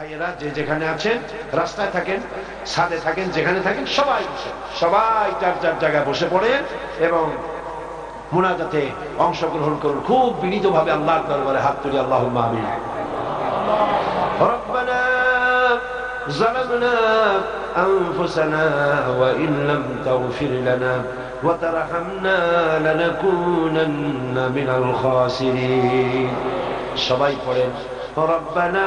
ভাইয়েরা যে যেখানে আছেন রাস্তায় থাকেন ছাদে থাকেন যেখানে থাকেন সবাই বসে সবাই যার যার জায়গায় বসে পড়েন এবং মোনাজাতে অংশগ্রহণ করুন খুব বিনীত ভাবে আল্লাহর দরবারে হাত তুলি আল্লাহ আমিন ربنا ظلمنا أنفسنا وإن لم تغفر لنا وترحمنا لنكونن من الخاسرين সবাই পড়েন ربنا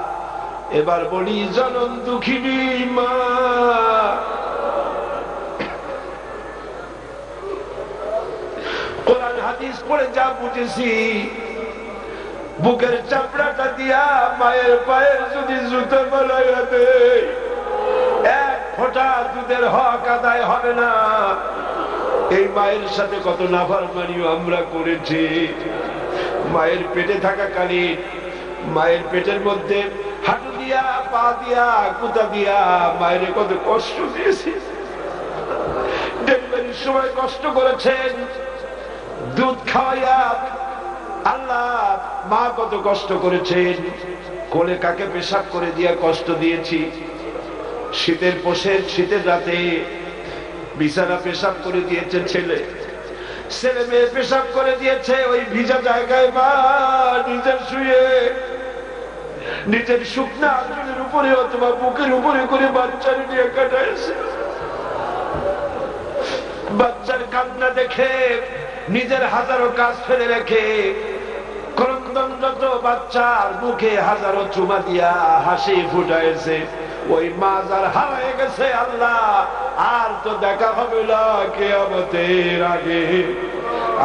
এবার বলি জনম দুঃখিনী মা। কোরআন হাদিস পড়ে যা বুঝেছি, বুকের চাপড়াটা দিয়া মায়ের পায়ের যদি জুতো দেয় এক ফোঁটা দুধের হক আদায় হবে না। এই মায়ের সাথে কত নাফারমানিও আমরা করেছি। মায়ের পেটে থাকাকালীন মায়ের পেটের মধ্যে হাঁটু দিয়া, পা দিয়া কুতা দিয়া, মায়ের কত কষ্ট দিয়েছি। ডেলিভারির সময় কষ্ট করেছেন। দুধ খাওয়াইয়া আল্লাহ মা কত কষ্ট করেছেন। কোলে কাকে পেশাব করে দিয়া কষ্ট দিয়েছি। শীতের পোষের শীতের রাতে বিছানা পেশাব করে দিয়েছে ছেলে। ছেলে মেয়ে পেশাব করে দিয়েছে, ওই ভিজা জায়গায় মা নিজের শুয়ে নিজের শুকনা আচলের উপরে অথবা বুকের উপরে করে বাচ্চার নিয়ে কাটাইছে। বাচ্চার কান্না দেখে, নিজের হাজারো কাজ ফেলে রেখে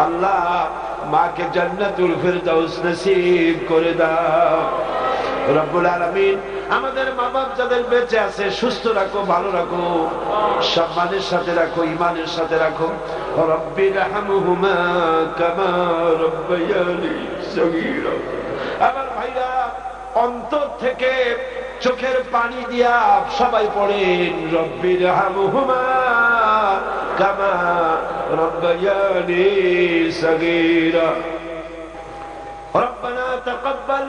আল্লাহ, মাকে জান্নাতুল ফেরদাউস নসিব করে দাও। রব্বুল আলামিন আমাদের মা বাপ যাদের বেঁচে আছে সুস্থ রাখো ভালো রাখো সম্মানের সাথে রাখো ইমানের সাথে রাখো রব্বির হামহুমা কামা রব্বায়ানি সগীরা আমার ভাইরা অন্তর থেকে চোখের পানি দিয়া সবাই পড়েন রব্বির হামহুমা কামা রব্বায়ানি সগীরা ربنا تقبل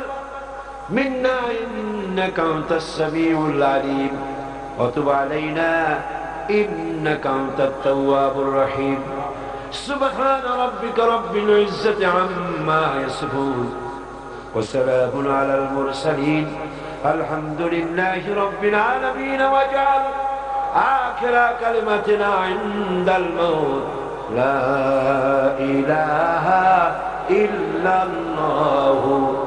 منا إنك أنت السميع العليم وتب علينا إنك أنت التواب الرحيم. سبحان ربك رب العزة عما يصفون وسلام على المرسلين. الحمد لله رب العالمين. واجعل آخر كلمتنا عند الموت. لا إله إلا الله.